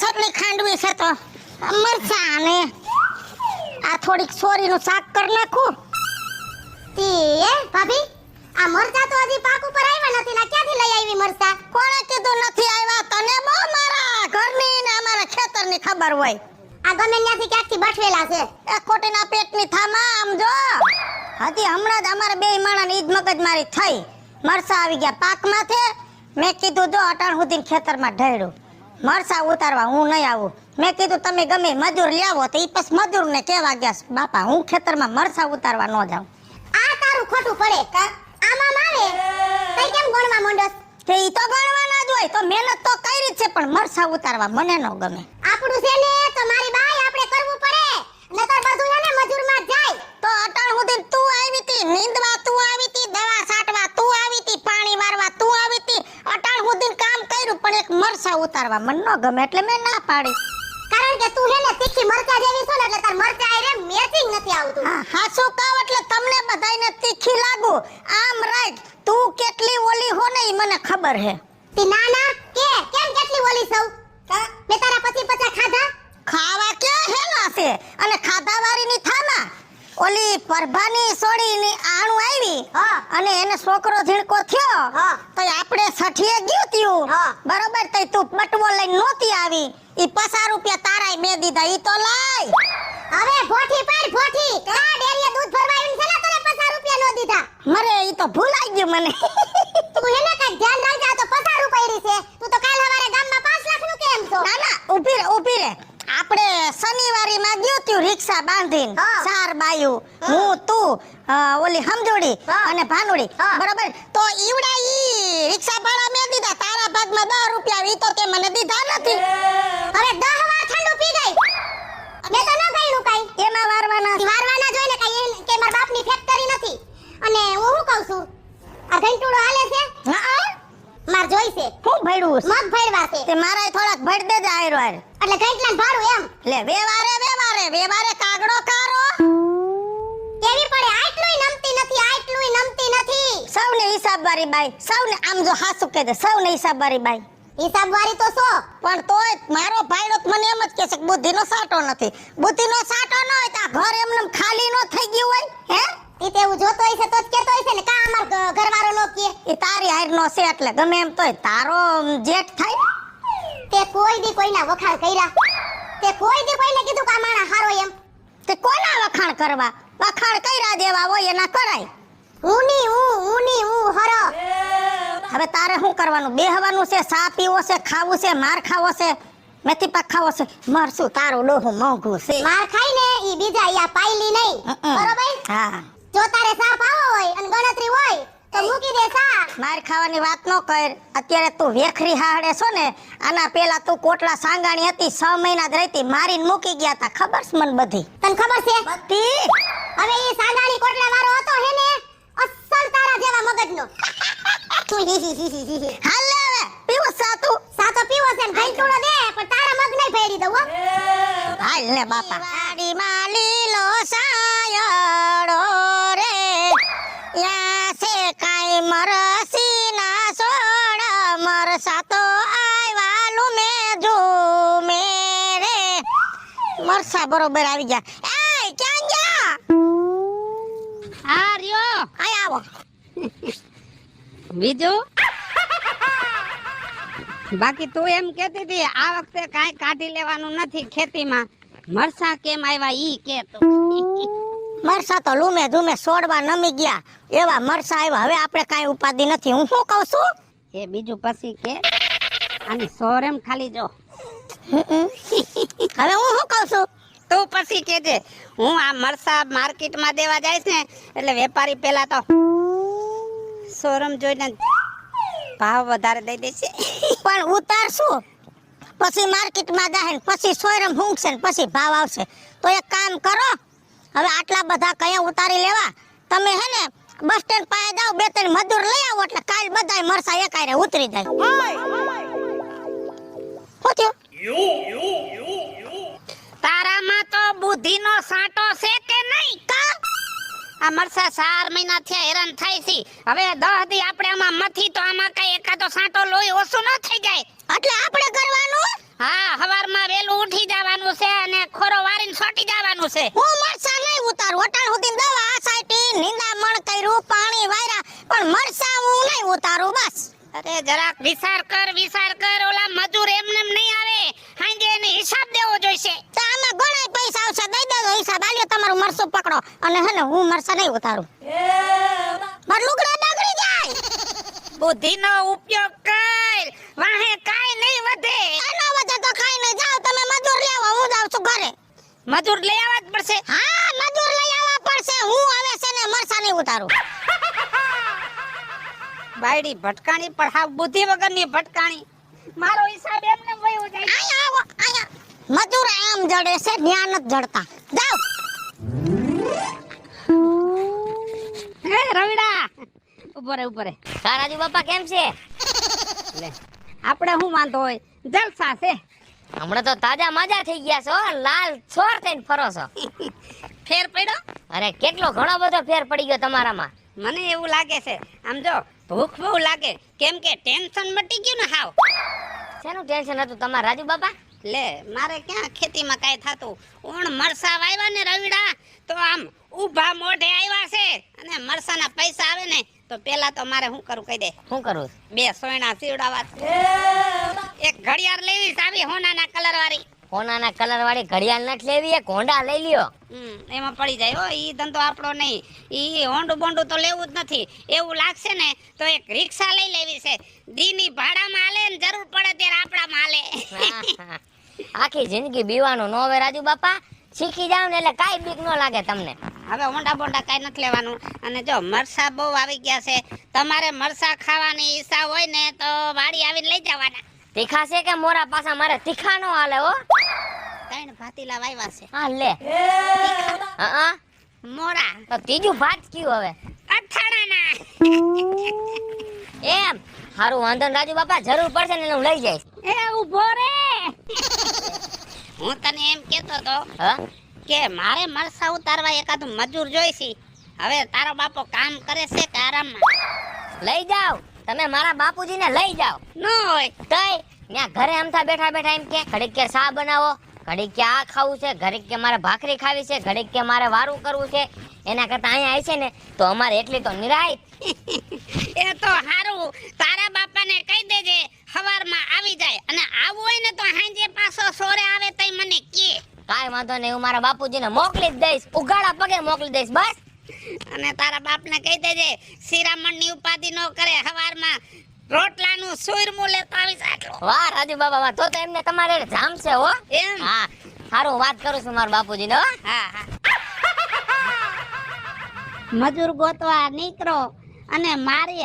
ચટણી ખાંડવી છે તો મરચા મરચાં અને આ થોડીક સોરીનું શાક કરી નાખું. તે એ ભાભી આ મરચા તો હજી પાક ઉપર આવ્યા નથી ના ક્યાંથી લઈ આવી મરચા? કોણે કીધું નથી આવ્યા? તને બહુ મારા ઘરની ને અમારા ખેતરની ખબર હોય. આ ગમે ત્યાંથી ક્યાંથી બઠવેલા છે? એ ખોટીના પેટની થામા આમ જો. હતી હમણાં જ અમારા બે માણાની ઈદ મગજમારી થઈ. મરસા આવી ગયા પાકમાં છે મેં કીધું જો અટાણ સુધી ખેતરમાં ઢળ્યું મરસા ઉતારવા હું નહીં આવું. મેં કીધું તમે ગમે મજૂર લાવો તો એ પછી મજૂરને કહેવા ગયા બાપા હું ખેતરમાં મરસા ઉતારવા ન જાઉં. આ તારું ખોટું પડે. કા આમાં મારે? તઈ કેમ ગણવા માંડસ? તે ઈ તો ગણવાના જ હોય તો મહેનત તો કરી છે પણ મરસા ઉતારવા મને ન ગમે. આપણું છે ને તો મારી બાઈ આપણે કરવું પડે. નકર બધું એને ને મજૂરમાં જાય. તો અટાણ સુધી તું આવી તી નીંદવા તું આવી તી દવા છાંટવા તું આવી તી પાણી વારવા તું આવી તી અટાણ સુધી કામ કર્યું પણ એક મરસા ઉતારવા મન ન ગમે એટલે મેં ના પાડી. કારણ કે તું હે ને તીખી મરચા જેવી છો ને એટલે તાર મરચા આરે મેચિંગ નથી આવતું. હા હાસુ કાવ એટલે તમને બધાયને તીખી લાગુ. આમ રાઈટ તું કેટલી ઓલી હો ને ઈ મને ખબર હે. તી નાના કે કેમ કેટલી ઓલી સૌ? મેં તારા પછી પચા ખાધા? ખાવા ક્યાં હેલા છે? અને ખાધા વાળીની થામા? ઓલી પરભાની સોડીની આણું આવી હા. અને એને છોકરો ઝીણકો થયો હા. તો આપણે સઠીએ ગયું ત્યું. હા. બરોબર? તઈ તું પટવો લઈને નહોતી આવી. ઈ પચાસ રૂપિયા તારાય મેં દીધા. ઈ તો લાય. હવે ફોઠી પાડ ફોઠી કા? ડેરીએ દૂધ ભરવા છે ને તને 50 રૂપિયા નો દીધા? મરે ઈ તો ભૂલાઈ ગયું મને તું હે ને કાંઈક ધ્યાન રાખજે આ તો 50 રૂપિયા છે તું તો કાલ હવારે ગામમાં 5 લાખનું કેમ છો ના ના ઊભી રે ઊભી રે આપણે શનિવારી માં ગયો ત્યું રિક્ષા બાંધીને ચાર બાયું હું. તું ઓલી હમજોડી અને ભાનુડી. બરાબર? તો ઈવડા ઈ રિક્ષા ભાડા મેં દીધા. તારા ભાગમાં 10 રૂપિયા ઈ તો તે મને દીધા નથી. અરે 10 વાર ઠંડુ પી ગઈ. મેં તો ન ગઈનું કાઈ. એમાં વારવાના. વારવાના જોઈ ને કાઈ કે મારા બાપની ફેક્ટરી નથી. અને હું શું કહું છું? આ ઘંટુડો હાલે છે? હા માર જોઈ છે. હું ભડ્યું છે? મગ ભરવા છે. તે મારા થોડાક ભડ દે આયરો આયર. એટલે ઘંટલા ભાડું એમ. લે વેવારે વેવારે વેવારે કાગડો કારો. કેવી પડે? આટલું નમતી નથી આટલું નમતી નથી. સૌને હિસાબ વારી બાઈ સૌને આમ જો હાસુ કહી દે સૌને હિસાબ વારી બાઈ. હિસાબ વારી તો શું પણ તોય મારો ભાઈડો મને એમ જ કહે છે કે બુદ્ધિનો સાટો નથી. બુદ્ધિનો સાટો ન હોય તો આ ઘર એમને એમ ખાલી નો થઈ ગયું હોય હે? ઈ તે એવું જોતો છે તો જ કેતો છે ને કા અમાર ઘરવાળો નો કહે? એ તારી હારનો છે એટલે ગમે એમ તોય તારો જેઠ થાય. તે કોઈ દી કોઈના વખાણ કર્યા. તે કોઈ દી કોઈને કીધું કે આ હારો એમ. તે કોના વખાણ કરવા? વખાણ કર્યા જેવા હોય એના કરાય. ઉની હું હું ની હું હરો. હવે તારે શું કરવાનું? બેહવાનું છે સા પીવો છે ખાવું છે માર ખાવો છે મેથી પાક ખાવો છે. મરશું તારું ડોહું મોંઘું છે. માર ખાઈ ને ઈ બીજા યા પાયલી નહીં. બરોબર? હા. જો તારે સાપ આવો હોય અને ગણતરી હોય તો મૂકી દે સા માર ખાવાની વાત નો કર. અત્યારે તું વેખરી હાડે છો ને આના પેલા તું કોટલા સાંગાણી હતી છ મહિના જ રહેતી મારીને મૂકી ગયા તા. ખબર છે મને બધી? તને ખબર છે? બધી? હવે એ સાંગાણી કોટલા વાળો હતો હે ને અસલ તારા જેવા મગજનો. હાલ હવે પીવો સાતુ. સાતો પીવો છે ને થોડો દે પણ તારા મગ નહીં ફેરી દઉં હાલ ને બાપા. વાડી માં લીલો સાયડો રે યા મરસી ના સોડ મરસા તો લુ મે ઝૂમે રે મરસા બરોબર આવી ગયા. એ ક્યાં ગયા? આ રહ્યો. આય આવો. બીજું? બાકી તું એમ કેતી હતી આ વખતે કાંઈ કાઢી લેવાનું નથી ખેતીમાં. મરસા કેમ આવ્યા ઈ કે તું. મરસા તો લૂમે ઝૂમે સોડવા નમી ગયા. એવા મરસા આવ્યા. હવે આપણે કાંઈ ઉપાધિ નથી. હું શું કહું છું? એ બીજું પછી કે આની સોરેમ ખાલી જો. હવે હું શું કહું છું? તું પછી કેજે હું આ મરસા માર્કેટમાં દેવા જઈશ ને એટલે વેપારી પેલા તો સોરમ જોઈને ભાવ વધારે દઈ દેશે પણ ઉતારશું. પછી માર્કેટમાં જાય ને પછી હુંકશે ને પછી ભાવ આવશે. તો એક કામ કરો હવે આટલા બધા કયા ઉતારી લેવા? તમે હે ને બસ સ્ટેન્ડ પાસે જાઓ બે ત્રણ મજૂર લઈ આવો એટલે કાલ બધા મરસા એકાયરે ઉતરી જાય. થયું? તારામાં તો બુદ્ધિનો સાંટો છે કે નહીં કા? આ મરસા ચાર મહિના થયા હેરાન થાય છે. હવે દહ દી આપણે આમાં મથી તો આમાં કઈ એકાદો સાંટો લોહી ઓછું ન થઈ જાય. એટલે આપણે કરવાનું? હા હવારમાં છે. હું મરસા નહીં ઉતારું. અટાણ સુધી દવા આસાઈટી નિંદામણ કર્યું પાણી વાયરા પણ મરસા હું નહીં ઉતારું બસ. અરે જરાક વિચાર કર વિચાર કર. ઓલા મજૂર એમને નહીં આવે. હાંજે એને હિસાબ દેવો જોઈશે. તો આમાં ઘણા પૈસા આવશે. દઈ દેજો હિસાબ. આલ્યો તમારું મરસું પકડો. અને હે ને હું મરસા નહીં ઉતારું. મારું લુગડા બગડી જાય. બુદ્ધિનો ઉપયોગ કર. વાહે મજૂર લઈ આવવા જ પડશે. હા મજૂર લઈ આવવા પડશે. હું હવે છે ને મરસા નહીં ઉતારું. બાયડી ભટકાણી પણ હા બુદ્ધિ વગરની ભટકાણી. મારો હિસાબ એમને વયો જાય. આયા આવો આયા. મજૂર આમ જડે છે ધ્યાન જ જડતા. જાવ હે રવિડા. ઉપરે ઉપરે સારાજી બાપા કેમ છે? આપણે શું વાંધો હોય? જલસા છે. હમણાં તો તાજા માજા થઈ ગયા છો લાલ છોર થઈને ફરો છો. ફેર પડ્યો? અરે કેટલો ઘણો બધો ફેર પડી ગયો તમારામાં. મને એવું લાગે છે. આમ જો ભૂખ બહુ લાગે. કેમ કે ટેન્શન મટી ગયું ને હાવ. શેનું ટેન્શન હતું તમારા રાજુ બાપા? લે મારે ક્યાં ખેતીમાં કાંઈ થતું? ઓણ મરસા વાવ્યા ને રવિડા? તો આમ ઊભા મોઢે આવ્યા છે. અને મરસાના પૈસા આવે ને તો પેલા તો મારે શું કરું કહી દે. શું કરું? બે સોયણા સીવડાવા છે. એક ઘડિયાળ લેવી સાબી હોનાના કલર વાળી. હોનાના કલર વાળી ઘડિયાળ નથી લેવી એક હોન્ડા લઈ લ્યો. એમાં પડી જાય. હો ઈ ધંધો આપણો નહીં. ઈ હોંડું બોંડું તો લેવું જ નથી. એવું લાગશે ને તો એક રિક્ષા લઈ લેવી છે. દીની ભાડામાં હાલે ને જરૂર પડે ત્યારે આપણામાં હાલે. આખી જિંદગી બીવાનું નો હવે રાજુ બાપા. શીખી જાવ ને એટલે કાઈ બીક ન લાગે તમને. હવે હોંડા બોંડા કાંઈ નથી લેવાનું. અને જો મરસા બહુ આવી ગયા છે. તમારે મરસા ખાવાની ઈચ્છા હોય ને તો વાડી આવીને લઈ જવાના. તીખા છે કે મોરા પાછા મારે તીખા નો હાલે હો? ત્રણ ભાતીલા વાવ્યા છે. હા લે. હા હા. મોરા. તો ત્રીજું ભાત કયું હવે? અથાણાના. એમ. હારું વાંધો રાજુ બાપા જરૂર પડશે ને હું લઈ જઈશ. એ ઊભો રે. હું તને એમ કેતો તો હા? કે મારે મરસા ઉતારવા એકાદ મજૂર જોઈશી. હવે તારો બાપો કામ કરે છે કે આરામમાં? લઈ જાઓ. તમે મારા બાપુજીને લઈ જાઓ. ન હોય. તઈ ત્યાં ઘરે અમથા બેઠા બેઠા એમ કે ઘડીક કે સા બનાવો ઘડીક કે આ ખાવું છે ઘડીક કે મારે ભાખરી ખાવી છે ઘડીક કે મારે વારું કરવું છે. એના કરતા અહીંયા આવી છે ને તો અમારે એટલી તો નિરાય. એ તો હારું. તારા બાપાને કહી દેજે હવારમાં આવી જાય અને આવું હોય ને તો હાંજે પાછો સોરે આવે તઈ મને કે. કાંઈ વાંધો નહીં હું મારા બાપુજીને મોકલી જ દઈશ. ઉઘાડા પગે મોકલી દઈશ બસ. અને તારા બાપને કહી દેજે શિરામણની ઉપાધિ ન કરે હવારમાં રોટલાનું સુરમું લેતા આવીશ આટલો. વાહ રાજુ બાબા વાહ તો તો એમને તમારે જામશે હો. એમ? હા સારું વાત કરું છું મારા બાપુજીને હો. હા હા. મજૂર ગોતવા નીકળો અને મારી